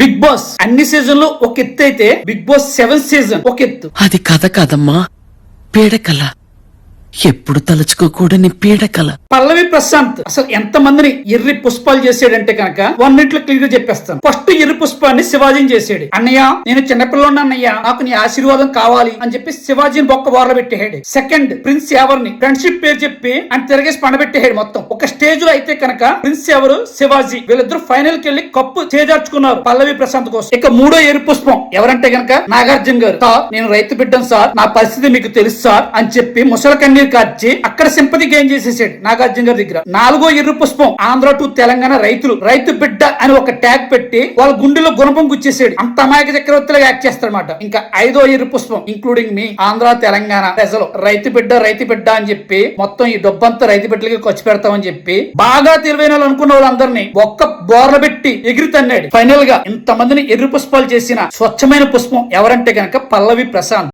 Big boss అన్ని సీజన్లో ఒక ఎత్తు అయితే బిగ్ బాస్ సెవెన్ సీజన్ ఒక ఎత్తు. అది కథ కాదమ్మా. పేడకల ఎప్పుడు తలుచుకోకూడని పీడకల. పల్లవి ప్రశాంత్ అసలు ఎంత మందిని ఎర్రి పుష్పాలు చేసాడంటే కనుక వన్ క్లియర్గా చెప్పేస్తాను. ఫస్ట్ ఎర్రి పుష్పాన్ని శివాజీని చేసాడు. అన్నయ్య నేను చిన్నపిల్లని అన్నయ్య నాకు నీ ఆశీర్వాదం కావాలి అని చెప్పి శివాజీని బొక్క బోర్ల పెట్టేయాడు సెకండ్ ప్రిన్స్ ఎవరిని? ఫ్రెండ్షిప్ పేరు చెప్పి అని తిరగేసి పండబెట్టేయాడు మొత్తం. ఒక స్టేజ్లో అయితే కనుక ప్రిన్స్ ఎవరు? శివాజీ. వీళ్ళిద్దరు ఫైనల్కి వెళ్ళి కప్పు చేజార్చుకున్నారు పల్లవి ప్రశాంత్ కోసం. ఇక మూడో ఎరు పుష్పం ఎవరంటే గనక నాగార్జున గారు. సార్ నేను రైతు బిడ్డను సార్. నా పరిస్థితి మీకు తెలుసు సార్ అని చెప్పి ముసల కన్నీరు కార్చి అక్కడ సింపతి గెయిన్ చేసేసాడు నాగార్జున గారి దగ్గర. నాలుగో ఎర్ర పుష్పం ఆంధ్ర టు తెలంగాణ రైతులు రైతు బిడ్డ అని ఒక ట్యాగ్ పెట్టి వాళ్ళ గుండెలో గుణపం గుచ్చేసాడు అంత అమాయక చక్రవర్తిలో యాక్ట్ చేస్తాడనమాట ఇంకా ఐదో ఎర్ర పుష్పం ఇంక్లూడింగ్ మీ ఆంధ్ర తెలంగాణ ప్రజలు రైతు బిడ్డ రైతు బిడ్డ అని చెప్పి మొత్తం ఈ డబ్బంతా రైతు బిడ్డలకి ఖర్చు పెడతామని చెప్పి బాగా తెలివైన వాళ్ళు అనుకున్న వాళ్ళందరినీ ఒక్క బోర్ల పెట్టి ఎగిరి తన్నాడు. ఫైనల్గా ఇంత మందిని ఎర్ర పుష్పాలు చేసిన స్వచ్ఛమైన పుష్పం ఎవరంటే గనక పల్లవి ప్రశాంత్.